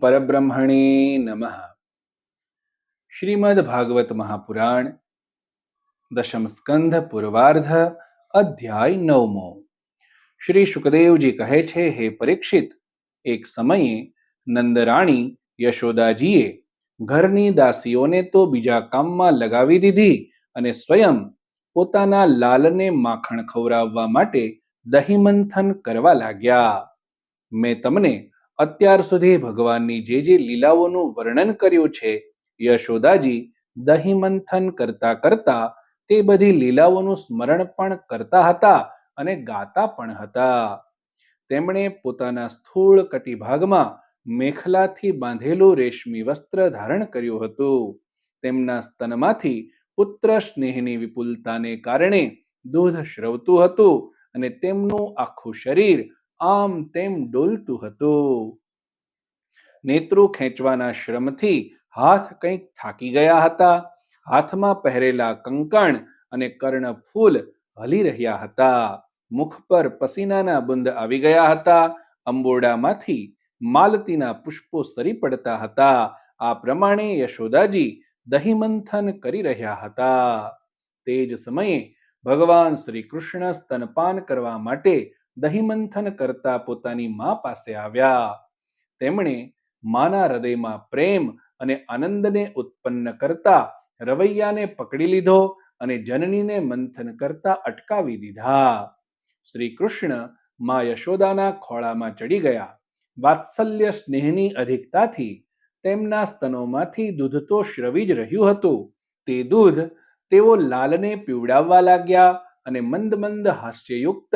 પરબ્રહ્મણે નમઃ શ્રીમદ ભાગવત મહાપુરાણ દશમ સ્કંધ પૂર્વાર્ધ અધ્યાય નવમો શ્રી સુખદેવજી કહે છે હે પરીક્ષિત એક સમયે નંદરાણી યશોદાજીએ ઘરની દાસીઓને તો બીજા કામમાં લગાવી દીધી અને સ્વયં પોતાના લાલને માખણ ખવડાવવા માટે દહીમંથન કરવા લાગ્યા. મેં તમને અત્યાર સુધી ભગવાનની જે જે લીલાઓનું વર્ણન કર્યું છે, યશોદાજી દહીમંથન કરતા કરતા તે બધી લીલાઓનું સ્મરણ પણ કરતા હતા અને ગાતા પણ હતા. તેમણે પોતાના સ્થૂળ કટિભાગમાં મેખલાથી બાંધેલું રેશમી વસ્ત્ર ધારણ કર્યું હતું. તેમના સ્તનમાંથી પુત્ર સ્નેહની વિપુલતાને કારણે દૂધ શ્રવતું હતું અને તેમનું આખું શરીર આમ તેમ ડોલતું હતું. નેત્રો ખેંચવાના શ્રમથી હાથ કંઈક થાકી ગયા હતા. હાથમાં પહેરેલા કંકણ અને કર્ણફૂલ હલી રહ્યા હતા. મુખ પર પસીનાના બુંદ આવી ગયા હતા. અંબોડામાંથી માલતીના પુષ્પો સરી પડતા હતા. આ પ્રમાણે યશોદાજી દહીમંથન કરી રહ્યા હતા. તે જ સમયે ભગવાન શ્રી કૃષ્ણ સ્તનપાન કરવા માટે દહીંમંથન કરતા પોતાની મા પાસે આવ્યા. તેમણે માના હૃદયમાં પ્રેમ અને આનંદને ઉત્પન્ન કરતા રવૈયાને પકડી લીધો અને જનનીને મંથન કરતા અટકાવી દીધા. શ્રી કૃષ્ણ મા યશોદાના ખોળામાં ચડી ગયા. વાત્સલ્ય સ્નેહની અધિકતાથી તેમના સ્તનોમાંથી દૂધ તો શ્રવી જ રહ્યું હતું. તે દૂધ તેઓ લાલને પીવડાવવા લાગ્યા અને મંદ મંદ હાસ્યયુક્ત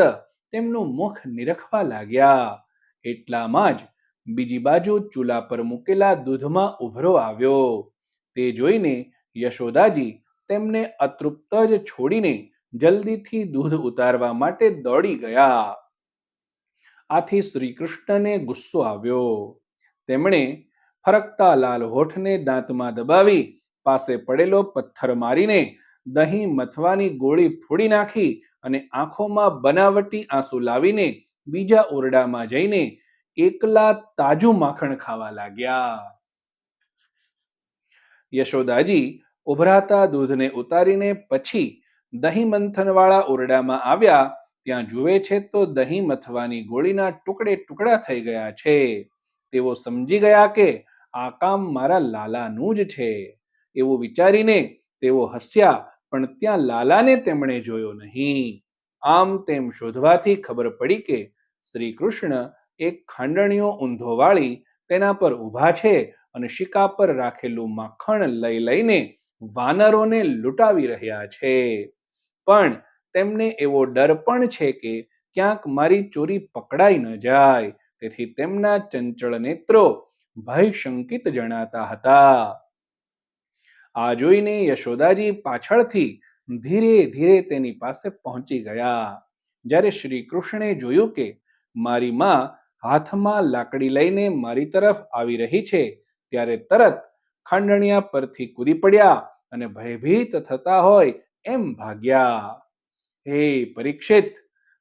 તેમનું મુખ નિરખવા લાગ્યા. એટલામાં જ બીજી બાજુ ચૂલા પર મૂકેલા દૂધમાં ઉભરો આવ્યો. તે જોઈને યશોદાજી તેમને અતૃપ્ત જ છોડીને જલ્દીથી દૂધ ઉતારવા માટે દોડી ગયા. આથી શ્રી કૃષ્ણને ગુસ્સો આવ્યો. તેમણે ફરકતા લાલ હોઠને દાંતમાં દબાવી પાસે પડેલો પથ્થર મારીને દહીં મથવાની ગોળી ફોડી નાખી અને આંખોમાં બનાવટી આંસુ લાવીને બીજા ઓરડામાં જઈને એકલા તાજું માખણ ખાવા લાગ્યા. યશોદાજી ઉભરાતા દૂધને ઉતારીને પછી દહીં મંથનવાળા ઓરડામાં આવ્યા ત્યાં જુએ છે તો દહીં મથવાની ગોળીના ટુકડે ટુકડા થઈ ગયા છે. તેઓ સમજી ગયા કે આ કામ મારા લાલાનું જ છે. એવું વિચારીને તેઓ હસ્યા, પણ ત્યાં લાલાને તેમણે જોયો નહીં. આમ તેમ શોધવાથી ખબર પડી કે શ્રી કૃષ્ણ એક ખાંડણીઓ ઊંધો વાળી તેના પર ઊભા છે અને શિકા પર રાખેલું માખણ લઈ લઈને વાનરોને લૂંટાવી રહ્યા છે. પણ તેમને એવો ડર પણ છે કે ક્યાંક મારી ચોરી પકડાઈ ન જાય. તેથી તેમના ચંચળ નેત્રો ભય શંકિત જણાતા હતા. આ જોઈને યશોદાજી પાછળથી ધીરે ધીરે તેની પાસે પહોંચી ગયા. જ્યારે શ્રી કૃષ્ણે જોયું કે મારી માં હાથમાં લાકડી લઈને મારી તરફ આવી રહી છે, ત્યારે તરત ખાંડણિયા પરથી કૂદી પડ્યા અને ભયભીત થતા હોય એમ ભાગ્યા. હે પરીક્ષિત,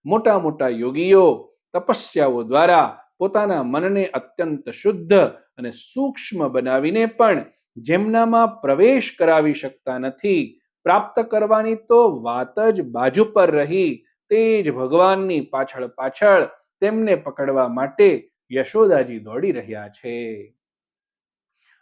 મોટા મોટા યોગીઓ, તપસ્યાઓ દ્વારા પોતાના મનને અત્યંત શુદ્ધ અને સૂક્ષ્મ બનાવીને પણ જેમનામાં પ્રવેશ કરાવી શકતા નથી, પ્રાપ્ત કરવાની તો વાત જ બાજુ પર રહી, તે જ ભગવાનની પાછળ પાછળ તેમને પકડવા માટે યશોદાજી દોડી રહ્યા છે.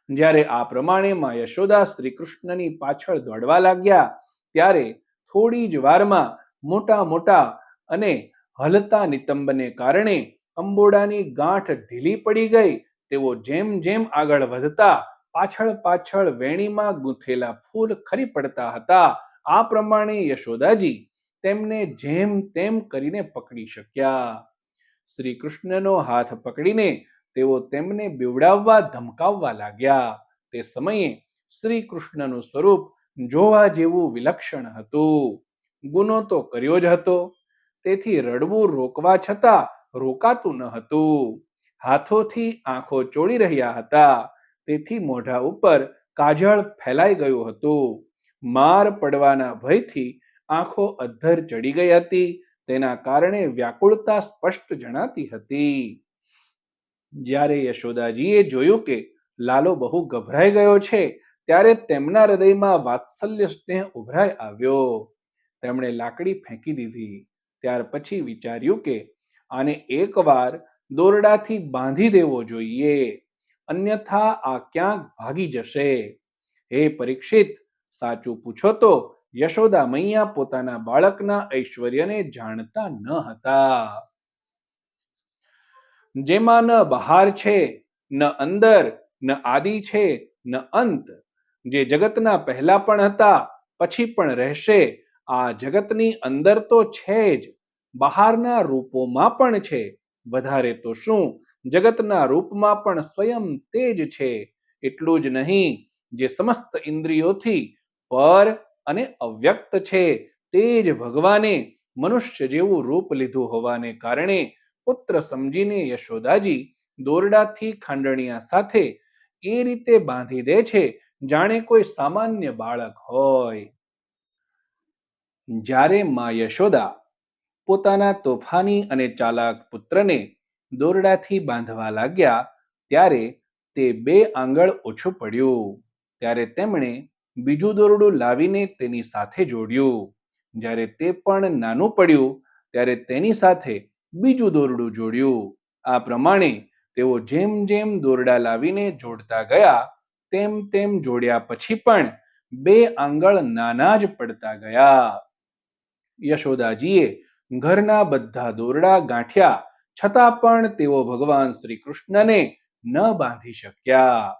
જ્યારે આ પ્રમાણે માં યશોદા શ્રી કૃષ્ણની પાછળ દોડવા લાગ્યા, ત્યારે થોડી જ વારમાં મોટા મોટા અને હલતા નિતંબને કારણે અંબોડાની ગાંઠ ઢીલી પડી ગઈ. તેઓ જેમ જેમ આગળ વધતા, પાછળ પાછળ વેણીમાં ગૂંથેલા ફૂલ ખરી પડતા હતા. આ પ્રમાણે યશોદાજી તેમને જેમ તેમ કરીને પકડી શક્યા. શ્રી કૃષ્ણનો હાથ પકડીને તેઓ તેમને બીવડાવવા, ધમકાવવા લાગ્યા. તે સમયે શ્રી કૃષ્ણનું સ્વરૂપ જોવા જેવું વિલક્ષણ હતું. ગુનો તો કર્યો જ હતો. તેથી રડવું રોકવા છતાં રોકાતું ન હતું. હાથોથી આંખો ચોળી રહ્યા હતા. તેથી મોઢા ઉપર કાજળ ફેલાઈ ગયું હતું. માર પડવાના ભયથી આંખો અધ્ધર ચડી ગઈ હતી. તેના કારણે વ્યાકુળતા સ્પષ્ટ જણાતી હતી. જ્યારે યશોદાજીએ જોયું કે લાલો બહુ ગભરાઈ ગયો છે, ત્યારે તેમના હૃદયમાં વાત્સલ્ય સ્નેહ ઉભરાઈ આવ્યો. તેમણે લાકડી ફેંકી દીધી. ત્યાર પછી વિચાર્યું કે આને એકવાર દોરડાથી બાંધી દેવો જોઈએ. અન્યથા આ ક્યાંક ભાગી જશે. હે પરીક્ષિત, સાચું પૂછો તો યશોદા મૈયા પોતાના બાળકના ઐશ્વર્યને જાણતા ન હતા. જેમાં ન બહાર છે, ન અંદર, ન આદિ છે, ન અંત. જે જગતના પહેલા પણ હતા, પછી પણ રહેશે. આ જગતની અંદર તો છે જ, બહારના રૂપોમાં પણ છે. વધારે તો શું? જગતના રૂપમાં પણ સ્વયં તે જ છે. એટલું જ નહીં, જે સમસ્ત ઇન્દ્રિયોથી પર અને અવ્યક્ત છે, તે જ ભગવાને મનુષ્ય જેવું રૂપ લીધું હોવાને કારણે પુત્ર સમજીને યશોદાજી દોરડાથી ખાંડણિયા સાથે એ રીતે બાંધી દે છે, જાણે કોઈ સામાન્ય બાળક હોય. જ્યારે મા યશોદા પોતાના તોફાની અને ચાલાક પુત્રને દોરડાથી બાંધવા લાગ્યા, ત્યારે તે બે આંગળ ઓછું પડ્યું. ત્યારે તેમણે બીજું દોરડું લાવીને તેની સાથે જોડ્યું. જ્યારે તે પણ નાનું પડ્યું, ત્યારે તેની સાથે બીજું દોરડું જોડ્યું. આ પ્રમાણે તેઓ જેમ જેમ દોરડા લાવીને જોડતા ગયા, તેમ તેમ જોડ્યા પછી પણ બે આંગળ નાના જ પડતા ગયા. યશોદાજીએ ઘરના બધા દોરડા ગાંઠ્યા, છતાં પણ તેઓ ભગવાન શ્રી કૃષ્ણને ન બાંધી શક્યા.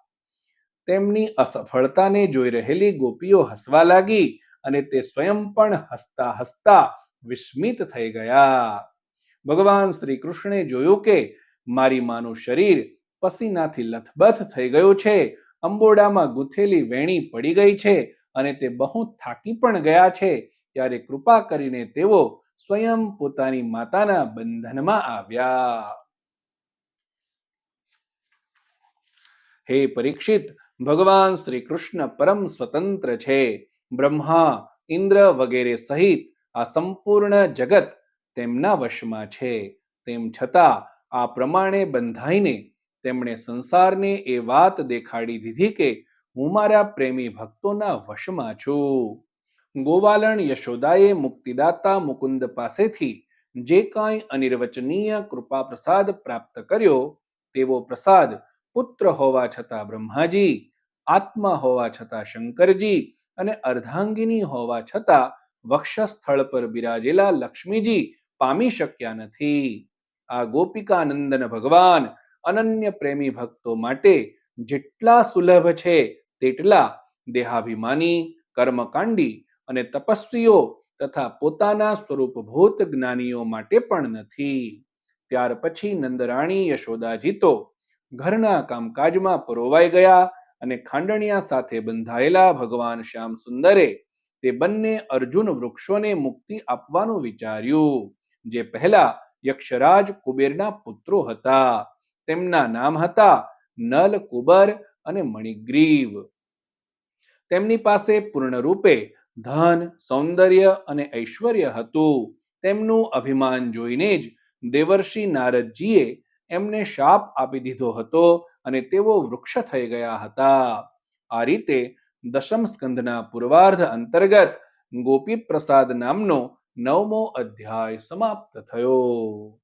તેમની અસફળતાને જોઈ રહેલી ગોપીઓ હસવા લાગી અને તે સ્વયં પણ હસતા હસતા વિસ્મિત થઈ ગયા. ભગવાન શ્રી કૃષ્ણે જોયું કે મારી માનું શરીર પસીનાથી લથબથ થઈ ગયું છે, અંબોડામાં ગૂંથેલી વેણી પડી ગઈ છે અને તે બહુ થાકી પણ ગયા છે ત્યારે કૃપા કરીને તેઓ સ્વયં પોતાની માતાના બંધનમાં આવ્યા. હે પરીક્ષિત, ભગવાન શ્રી કૃષ્ણ પરમ સ્વતંત્ર છે. બ્રહ્મા, ઇન્દ્ર વગેરે સહિત આ સંપૂર્ણ જગત તેમના વશમાં છે. તેમ છતાં આ પ્રમાણે બંધાઈને તેમણે સંસારને એ વાત દેખાડી દીધી કે હું મારા પ્રેમી ભક્તોના વશમાં છું. ગોવાલણ યશોદાએ મુક્તિદાતા મુકુંદ પાસેથી જે કાંઈ અનિર્વચનીય કૃપા પ્રસાદ પ્રાપ્ત કર્યો, તેવો પ્રસાદ પુત્ર હોવા છતાં બ્રહ્માજી, આત્મા હોવા છતાં શંકરજી અને અર્ધાંગિની હોવા છતાં વક્ષસ્થળ પર બિરાજેલા લક્ષ્મીજી પામી શક્યા નથી. આ ગોપિકાનંદન ભગવાન અનન્ય પ્રેમી ભક્તો માટે જેટલા સુલભ છે, તેટલા દેહાભિમાની, કર્મકાંડી અને તપસ્વીઓ તથા પોતાના સ્વરૂપભૂત જ્ઞાનીઓ માટે પણ નથી. ત્યાર પછી નંદરાણી યશોદાજી તો ઘરના કામકાજમાં પરોવાઈ ગયા અને ખાંડણિયા સાથે બંધાયેલા ભગવાન શ્યામ સુંદરે તે બંને અર્જુન વૃક્ષોને મુક્તિ આપવાનું વિચાર્યું, જે પહેલા યક્ષરાજ કુબેરના પુત્રો હતા. તેમના નામ હતા નલ કુબર અને મણિગ્રીવ. તેમની પાસે પૂર્ણ રૂપે ધન, સૌંદર્ય અને ઐશ્વર્ય હતું. તેમનું અભિમાન જોઈને જ દેવર્ષિ નારદજીએ એમને શાપ આપી દીધો હતો અને તેઓ વૃક્ષ થઈ ગયા હતા. આ રીતે દશમ સ્કંદના પૂર્વાર્ધ અંતર્ગત ગોપી પ્રસાદ નામનો નવમો અધ્યાય સમાપ્ત થયો.